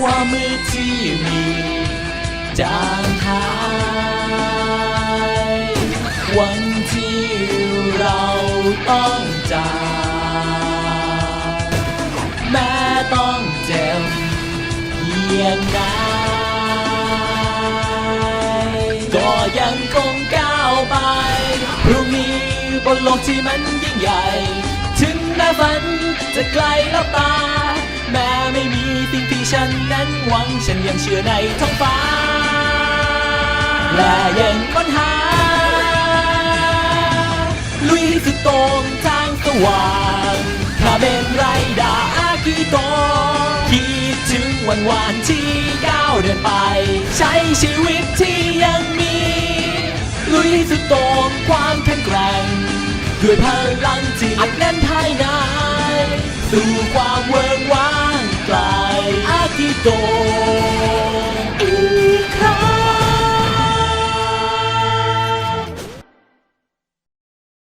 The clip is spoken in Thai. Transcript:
ความมืดที่มีจางหาย วันที่เราต้องจากแม้ต้องเจ็บเพียงไหนก็ยังคงก้าวไปพรุ่งนี้บนโลกที่มันยิ่งใหญ่ ถึงแม้ฝันจะไกลลับตา ที่ฉันนั้นหวังฉันยังเชื่อในท้องฟ้า และยังค้นหา ลุยสุดโต่งทางสว่างข้าเป็นไรดาอากิโตคิดถึงวันวานที่ก้าวเดินไป ใช้ชีวิตที่ยังมี ลุยสุดโต่งความแข็งแกร่งด้วยพลังที่อัดแน่นภายในสู่ความเวิร์กว้างไกลอ ど。